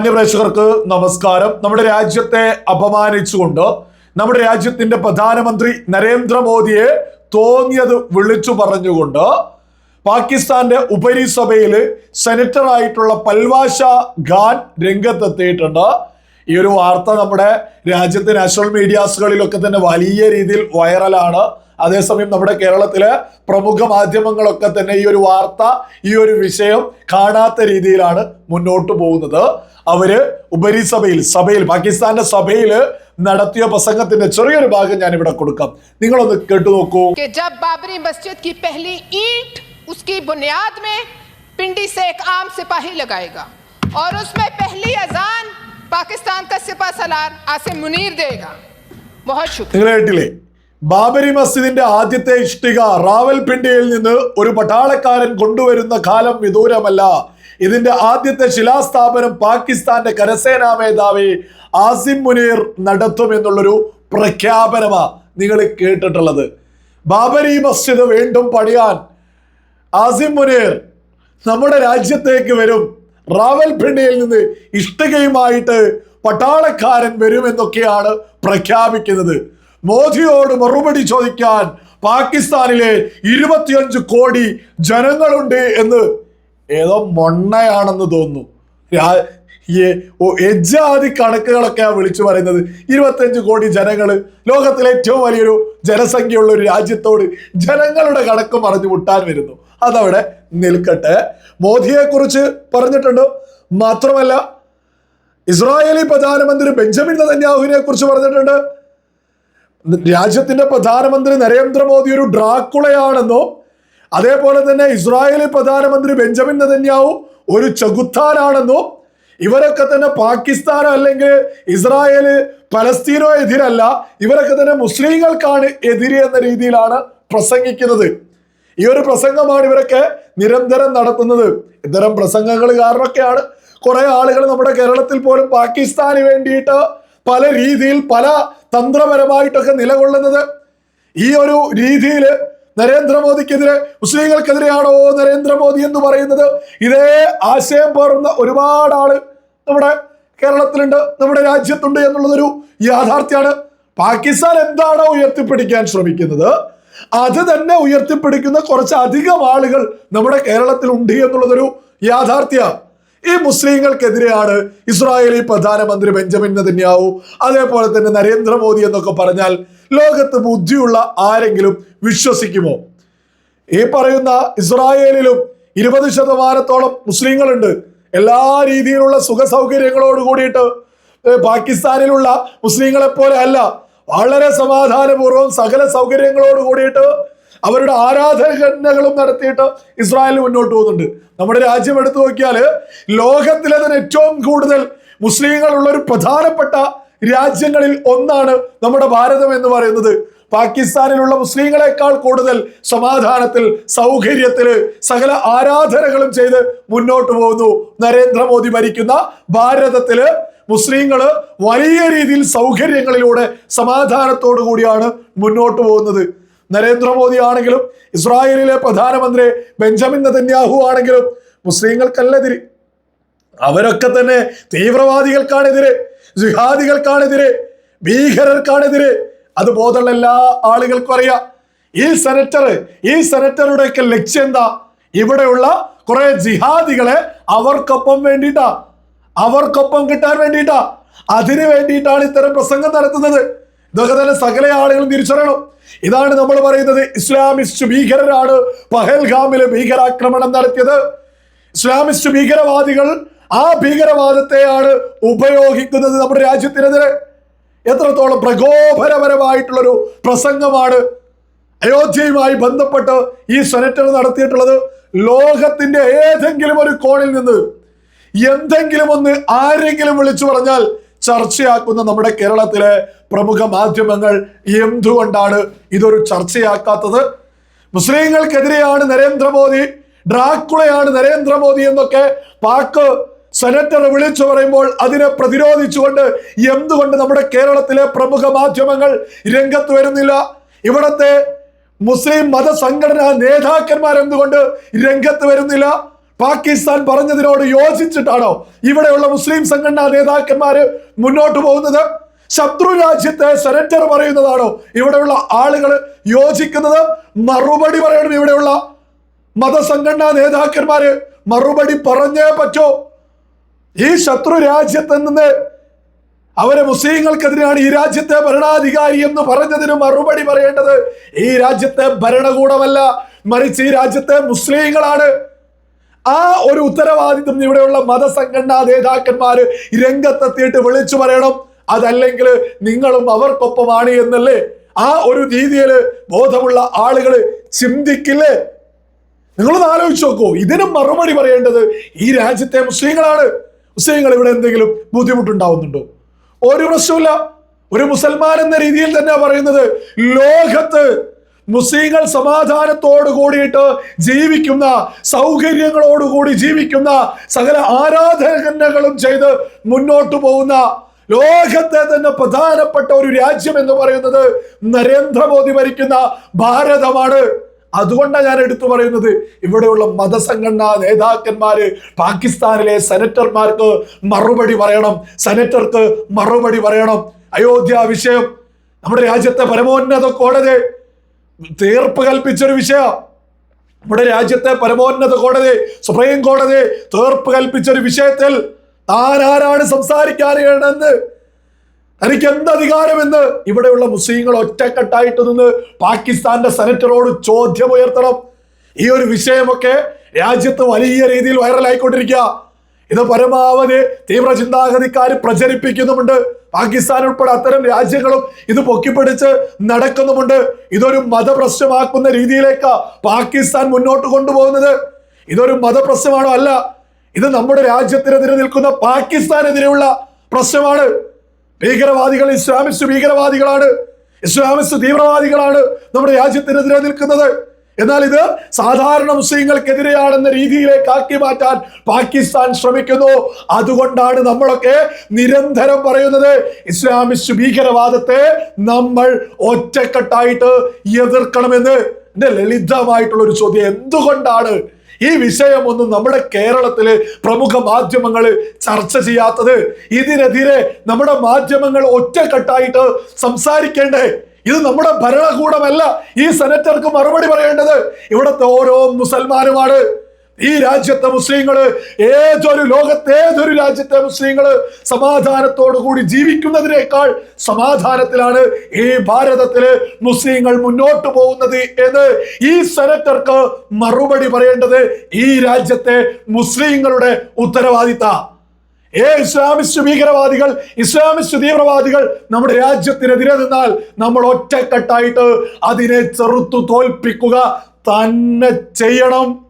മാന്യപ്രേക്ഷകർക്ക് നമസ്കാരം. നമ്മുടെ രാജ്യത്തെ അപമാനിച്ചുകൊണ്ട് നമ്മുടെ രാജ്യത്തിന്റെ പ്രധാനമന്ത്രി നരേന്ദ്രമോദിയെ തോന്നിയത് വിളിച്ചു പറഞ്ഞുകൊണ്ട് പാകിസ്ഥാന്റെ ഉപരിസഭയിൽ സെനറ്റർ ആയിട്ടുള്ള പൽവാഷ ഖാൻ രംഗത്തെത്തിയിട്ടുണ്ട്. ഈ ഒരു വാർത്ത നമ്മുടെ രാജ്യത്തെ നാഷണൽ മീഡിയാസുകളിലൊക്കെ തന്നെ വലിയ രീതിയിൽ വൈറലാണ്. അതേസമയം നമ്മുടെ കേരളത്തിലെ പ്രമുഖ മാധ്യമങ്ങളൊക്കെ തന്നെ ഈ ഒരു വാർത്ത ഈ ഒരു വിഷയം കാണാത്ത രീതിയിലാണ് മുന്നോട്ട് പോകുന്നത് അവര് ഉപരിസഭയിൽ സഭയിൽ പാകിസ്ഥാന്റെ സഭയിൽ നടത്തിയ പ്രസംഗത്തിന്റെ ചെറിയൊരു ഭാഗം ഞാൻ ഇവിടെ കൊടുക്കാം നിങ്ങളൊന്ന് കേട്ടു നോക്കൂ कि जब बाबरी मस्जिद की पहली ईंट उसकी बुनियाद में पिंडी से एक आम सिपाही लगाएगा और उसमें पहली अजान पाकिस्तान का सिपा सलार आसिम मुनीर देगा बहुत शुक्रिया നിങ്ങൾ കേട്ടില്ലേ ബാബരി മസ്ജിദിന്റെ ആദ്യത്തെ ഇഷ്ടിക റാവൽപിണ്ടിയിൽ നിന്ന് ഒരു പട്ടാളക്കാരൻ കൊണ്ടുവരുന്ന കാലം വിദൂരമല്ല. ഇതിന്റെ ആദ്യത്തെ ശിലാസ്ഥാപനം പാകിസ്ഥാന്റെ കരസേനാ മേധാവി ആസിം മുനീർ നടത്തുമെന്നുള്ളൊരു പ്രഖ്യാപനമാ നിങ്ങൾ കേട്ടിട്ടുള്ളത്. ബാബരി മസ്ജിദ് വീണ്ടും പണിയാൻ ആസിം മുനീർ നമ്മുടെ രാജ്യത്തേക്ക് വരും. റാവൽപിണ്ടിയിൽ നിന്ന് ഇഷ്ടികയുമായിട്ട് പട്ടാളക്കാരൻ വരുമെന്നൊക്കെയാണ് പ്രഖ്യാപിക്കുന്നത്. മോദിയോട് മറുപടി ചോദിക്കാൻ പാകിസ്ഥാനിലെ ഇരുപത്തിയഞ്ച് കോടി ജനങ്ങളുണ്ട് എന്ന് ഏതോ മൊണ്ണയാണെന്ന് തോന്നുന്നു. എജാതി കണക്കുകളൊക്കെയാണ് വിളിച്ചു പറയുന്നത്. ഇരുപത്തഞ്ച് കോടി ജനങ്ങൾ ലോകത്തിലെ ഏറ്റവും വലിയൊരു ജനസംഖ്യയുള്ള ഒരു രാജ്യത്തോട് ജനങ്ങളുടെ കണക്ക് പറഞ്ഞു മുട്ടാൻ വരുന്നു. അതവിടെ നിൽക്കട്ടെ. മോദിയെ കുറിച്ച് പറഞ്ഞിട്ടുണ്ട്? മാത്രമല്ല ഇസ്രായേലി പ്രധാനമന്ത്രി ബെഞ്ചമിൻ നദന്യാഹുവിനെ കുറിച്ച് പറഞ്ഞിട്ടുണ്ട്. രാജ്യത്തിന്റെ പ്രധാനമന്ത്രി നരേന്ദ്രമോദി ഒരു ഡ്രാക്കുളയാണെന്നോ അതേപോലെ തന്നെ ഇസ്രായേലി പ്രധാനമന്ത്രി ബെഞ്ചമിൻ നെതന്യാഹു ഒരു ചകുത്താനാണെന്നോ ഇവരൊക്കെ തന്നെ പാകിസ്ഥാനോ അല്ലെങ്കിൽ ഇസ്രായേൽ പലസ്തീനോ എതിരല്ല ഇവരൊക്കെ തന്നെ മുസ്ലിങ്ങൾക്കാണ് എതിര് എന്ന രീതിയിലാണ് പ്രസംഗിക്കുന്നത്. ഈ ഒരു പ്രസംഗമാണ് ഇവരൊക്കെ നിരന്തരം നടത്തുന്നത്. ഇത്തരം പ്രസംഗങ്ങൾ കാരണമൊക്കെയാണ് കുറെ ആളുകൾ നമ്മുടെ കേരളത്തിൽ പോലും പാകിസ്ഥാന് വേണ്ടിയിട്ട് പല രീതിയിൽ പല തന്ത്രപരമായിട്ടൊക്കെ നിലകൊള്ളുന്നത്. ഈ ഒരു രീതിയിൽ നരേന്ദ്രമോദിക്കെതിരെ മുസ്ലിങ്ങൾക്കെതിരെയാണോ നരേന്ദ്രമോദി എന്ന് പറയുന്നത്? ഇതേ ആശയം പേർന്ന ഒരുപാട് ആൾ നമ്മുടെ കേരളത്തിലുണ്ട് നമ്മുടെ രാജ്യത്തുണ്ട് എന്നുള്ളതൊരു യാഥാർത്ഥ്യമാണ് പാകിസ്ഥാൻ എന്താണോ ഉയർത്തിപ്പിടിക്കാൻ ശ്രമിക്കുന്നത് അത് തന്നെ ഉയർത്തിപ്പിടിക്കുന്ന കുറച്ച് അധികം ആളുകൾ നമ്മുടെ കേരളത്തിലുണ്ട് എന്നുള്ളതൊരു യാഥാർത്ഥ്യ ഈ മുസ്ലിങ്ങൾക്കെതിരെയാണ് ഇസ്രായേലി പ്രധാനമന്ത്രി ബെഞ്ചമിൻ നെതന്യാവു അതേപോലെ തന്നെ നരേന്ദ്രമോദി എന്നൊക്കെ പറഞ്ഞാൽ ലോകത്ത് ബുദ്ധിയുള്ള ആരെങ്കിലും വിശ്വസിക്കുമോ? ഈ പറയുന്ന ഇസ്രായേലിലും ഇരുപത് ശതമാനത്തോളം മുസ്ലിങ്ങളുണ്ട്. എല്ലാ രീതിയിലുള്ള സുഖ സൗകര്യങ്ങളോട് കൂടിയിട്ട് പാകിസ്ഥാനിലുള്ള മുസ്ലിങ്ങളെ പോലെ അല്ല. വളരെ സമാധാനപൂർവം സകല സൗകര്യങ്ങളോട് കൂടിയിട്ട് അവരുടെ ആരാധനകളും നടത്തിയിട്ട് ഇസ്രായേൽ മുന്നോട്ട് പോകുന്നുണ്ട്. നമ്മുടെ രാജ്യം എടുത്തു നോക്കിയാൽ ലോകത്തിലെ തന്നെ ഏറ്റവും കൂടുതൽ മുസ്ലിങ്ങളുള്ള ഒരു പ്രധാനപ്പെട്ട രാജ്യങ്ങളിൽ ഒന്നാണ് നമ്മുടെ ഭാരതം എന്ന് പറയുന്നത്. പാകിസ്ഥാനിലുള്ള മുസ്ലിങ്ങളെക്കാൾ കൂടുതൽ സമാധാനത്തിൽ സൗകര്യത്തിൽ സകല ആരാധനകളും ചെയ്ത് മുന്നോട്ട് പോകുന്നു. നരേന്ദ്രമോദി ഭരിക്കുന്ന ഭാരതത്തിൽ മുസ്ലിങ്ങൾ വലിയ രീതിയിൽ സൗകര്യങ്ങളിലൂടെ സമാധാനത്തോടു കൂടിയാണ് മുന്നോട്ട് പോകുന്നത്. നരേന്ദ്രമോദി ആണെങ്കിലും ഇസ്രായേലിലെ പ്രധാനമന്ത്രി ബെഞ്ചമിൻ നെതന്യാഹു ആണെങ്കിലും മുസ്ലിങ്ങൾക്കല്ലെതിരെ. അവരൊക്കെ തന്നെ തീവ്രവാദികൾക്കാണെതിരെ ജിഹാദികൾക്കാണെതിരെ ഭീകരർക്കാണെതിരെ. അത് ബോധമുള്ള എല്ലാ ആളുകൾക്കും അറിയാം. ഈ സെനറ്റർ ഈ സെനറ്ററുടെയൊക്കെ ലക്ഷ്യം എന്താ? ഇവിടെയുള്ള കുറെ ജിഹാദികളെ അവർക്കൊപ്പം വേണ്ടിയിട്ടാ. അവർക്കൊപ്പം കിട്ടാൻ വേണ്ടിയിട്ടാ. അതിനു വേണ്ടിയിട്ടാണ് ഇത്തരം പ്രസംഗം നടത്തുന്നത്. ഇതൊക്കെ സകല ആളുകളും തിരിച്ചറിയണം. ഇതാണ് നമ്മൾ പറയുന്നത് ഇസ്ലാമിസ്റ്റ് ഭീകരരാണ് പഹൽഗാമിലെ ഭീകരാക്രമണം നടത്തിയത്. ഇസ്ലാമിസ്റ്റ് ഭീകരവാദികൾ ആ ഭീകരവാദത്തെയാണ് ഉപയോഗിക്കുന്നത് നമ്മുടെ രാജ്യത്തിനെതിരെ. എത്രത്തോളം പ്രകോപനപരമായിട്ടുള്ളൊരു പ്രസംഗമാണ് അയോധ്യയുമായി ബന്ധപ്പെട്ട് ഈ സെനറ്റർ നടത്തിയിട്ടുള്ളത്. ലോകത്തിന്റെ ഏതെങ്കിലും ഒരു കോണിൽ നിന്ന് എന്തെങ്കിലും ഒന്ന് ആരെങ്കിലും വിളിച്ചു പറഞ്ഞാൽ ചർച്ചയാക്കുന്ന നമ്മുടെ കേരളത്തിലെ പ്രമുഖ മാധ്യമങ്ങൾ എന്തുകൊണ്ടാണ് ഇതൊരു ചർച്ചയാക്കാത്തത്? മുസ്ലിങ്ങൾക്കെതിരെയാണ് നരേന്ദ്രമോദി ഡ്രാക്കുളയാണ് നരേന്ദ്രമോദി എന്നൊക്കെ പാക്ക് സെനറ്റർ വിളിച്ചു പറയുമ്പോൾ അതിനെ പ്രതിരോധിച്ചുകൊണ്ട് എന്തുകൊണ്ട് നമ്മുടെ കേരളത്തിലെ പ്രമുഖ മാധ്യമങ്ങൾ രംഗത്ത് വരുന്നില്ല? ഇവിടത്തെ മുസ്ലിം മതസംഘടനാ നേതാക്കന്മാരെന്തുകൊണ്ട് രംഗത്ത് വരുന്നില്ല? പാകിസ്ഥാൻ പറഞ്ഞതിനോട് യോജിച്ചിട്ടാണോ ഇവിടെയുള്ള മുസ്ലിം സംഘടനാ നേതാക്കന്മാര് മുന്നോട്ട് പോകുന്നത്? ശത്രു രാജ്യത്തെ സെനറ്റർ പറയുന്നതാണോ ഇവിടെയുള്ള ആളുകൾ യോജിക്കുന്നത്? മറുപടി പറയണം ഇവിടെയുള്ള മതസംഘടനാ നേതാക്കന്മാര്. മറുപടി പറഞ്ഞേ പറ്റോ. ഈ ശത്രു രാജ്യത്ത് നിന്ന് അവരെ മുസ്ലിങ്ങൾക്കെതിരെയാണ് ഈ രാജ്യത്തെ ഭരണാധികാരി എന്ന് പറഞ്ഞതിന് മറുപടി പറയേണ്ടത്. ഈ രാജ്യത്തെ ഭരണകൂടമല്ല. മറിച്ച് ഈ രാജ്യത്തെ മുസ്ലിങ്ങളാണ്. ആ ഒരു ഉത്തരവാദിത്വം ഇവിടെയുള്ള മതസംഘടനാ നേതാക്കന്മാർ രംഗത്തെത്തിയിട്ട് വിളിച്ചു പറയണം. അതല്ലെങ്കിൽ നിങ്ങളും അവർക്കൊപ്പമാണ് എന്നല്ലേ? ആ ഒരു രീതിയിൽ ബോധമുള്ള ആളുകൾ ചിന്തിക്കില്ലേ? നിങ്ങളൊന്ന് ആലോചിച്ച് നോക്കൂ. ഇതിനും മറുപടി പറയേണ്ടത് ഈ രാജ്യത്തെ മുസ്ലിങ്ങളാണ്. മുസ്ലിങ്ങൾ ഇവിടെ എന്തെങ്കിലും ബുദ്ധിമുട്ടുണ്ടാവുന്നുണ്ടോ? ഒരു പ്രശ്നമില്ല ഒരു മുസൽമാൻ എന്ന രീതിയിൽ തന്നെ പറയുന്നത് ലോകത്ത് മുസ്ലിങ്ങൾ സമാധാനത്തോട് കൂടിയിട്ട് ജീവിക്കുന്ന സൗകര്യങ്ങളോടുകൂടി ജീവിക്കുന്ന സകല ആരാധനകളും ചെയ്ത് മുന്നോട്ടു പോകുന്ന ലോകത്തെ തന്നെ പ്രധാനപ്പെട്ട ഒരു രാജ്യം എന്ന് പറയുന്നത് നരേന്ദ്രമോദി ഭരിക്കുന്ന ഭാരതമാണ്. അതുകൊണ്ടാണ് ഞാൻ എടുത്തു പറയുന്നത്. ഇവിടെയുള്ള മതസംഘടനാ നേതാക്കന്മാര് പാകിസ്ഥാനിലെ സെനറ്റർമാർക്ക് മറുപടി പറയണം. സെനറ്റർക്ക് മറുപടി പറയണം. അയോധ്യ വിഷയം നമ്മുടെ രാജ്യത്തെ പരമോന്നത കോടതി തീർപ്പ് കൽപ്പിച്ച ഒരു വിഷയം. നമ്മുടെ രാജ്യത്തെ പരമോന്നത കോടതി സുപ്രീം കോടതി തീർപ്പ് കൽപ്പിച്ച ഒരു വിഷയത്തിൽ താൻ ആരാണ് സംസാരിക്കാനെന്ന് തനിക്ക് എന്ത് അധികാരമെന്ന്? ഇവിടെയുള്ള മുസ്ലിങ്ങൾ ഒറ്റക്കെട്ടായിട്ട് നിന്ന് പാകിസ്ഥാന്റെ സെനറ്ററോട് ചോദ്യമുയർത്തണം ഈ ഒരു വിഷയമൊക്കെ രാജ്യത്ത് വലിയ രീതിയിൽ വൈറലായിക്കൊണ്ടിരിക്കുക ഇത് പരമാവധി തീവ്ര ചിന്താഗതിക്കാർ പ്രചരിപ്പിക്കുന്നുമുണ്ട്. പാകിസ്ഥാൻ ഉൾപ്പെടെ അത്തരം രാജ്യങ്ങളും ഇത് പൊക്കിപ്പിടിച്ച് നടക്കുന്നുമുണ്ട്. ഇതൊരു മതപ്രശ്നമാക്കുന്ന രീതിയിലേക്കാ പാകിസ്ഥാൻ മുന്നോട്ട് കൊണ്ടുപോകുന്നത്. ഇതൊരു മതപ്രശ്നമാണോ അല്ല. ഇത് നമ്മുടെ രാജ്യത്തിനെതിരെ നിൽക്കുന്ന പാകിസ്ഥാനെതിരെയുള്ള പ്രശ്നമാണ്. ഭീകരവാദികൾ ഇസ്ലാമിസ്റ്റ് ഭീകരവാദികളാണ്. ഇസ്ലാമിസ്റ്റ് തീവ്രവാദികളാണ് നമ്മുടെ രാജ്യത്തിനെതിരെ നിൽക്കുന്നത്. എന്നാൽ ഇത് സാധാരണ മുസ്ലിങ്ങൾക്കെതിരെയാണെന്ന രീതിയിലേക്ക് ആക്കി മാറ്റാൻ പാകിസ്ഥാൻ ശ്രമിക്കുന്നു. അതുകൊണ്ടാണ് നമ്മളൊക്കെ നിരന്തരം പറയുന്നത് ഇസ്ലാമിസ്റ്റ് ഭീകരവാദത്തെ നമ്മൾ ഒറ്റക്കെട്ടായിട്ട് എതിർക്കണമെന്ന്. എന്റെ ലളിതമായിട്ടുള്ള ഒരു ചോദ്യം എന്തുകൊണ്ടാണ് ഈ വിഷയമൊന്നും നമ്മുടെ കേരളത്തിലെ പ്രമുഖ മാധ്യമങ്ങൾ ചർച്ച ചെയ്യാത്തത്? ഇതിനെതിരെ നമ്മുടെ മാധ്യമങ്ങൾ ഒറ്റക്കെട്ടായിട്ട് സംസാരിക്കേണ്ടേ? ഇത് നമ്മുടെ ഭരണകൂടമല്ല. ഈ സെനറ്റർക്ക് മറുപടി പറയേണ്ടത് ഇവിടുത്തെ ഓരോ മുസൽമാനുമാണ്. ഈ രാജ്യത്തെ മുസ്ലിങ്ങൾ ഏതൊരു ലോകത്തെ ഏതൊരു രാജ്യത്തെ മുസ്ലിങ്ങൾ സമാധാനത്തോടു കൂടി ജീവിക്കുന്നതിനേക്കാൾ സമാധാനത്തിലാണ് ഈ ഭാരതത്തിൽ മുസ്ലിങ്ങൾ മുന്നോട്ട് പോകുന്നത് എന്ന് ഈ സെനറ്റർക്ക് മറുപടി പറയേണ്ടത് ഈ രാജ്യത്തെ മുസ്ലിങ്ങളുടെ ഉത്തരവാദിത്ത ഏ ഇസ്ലാമിസ്റ്റ് ഭീകരവാദികൾ ഇസ്ലാമിസ്റ്റ് തീവ്രവാദികൾ നമ്മുടെ രാജ്യത്തിനെതിരെ നിന്നാൽ നമ്മൾ ഒറ്റക്കെട്ടായിട്ട് അതിനെ ചെറുത്തു തോൽപ്പിക്കുക തന്നെ ചെയ്യണം.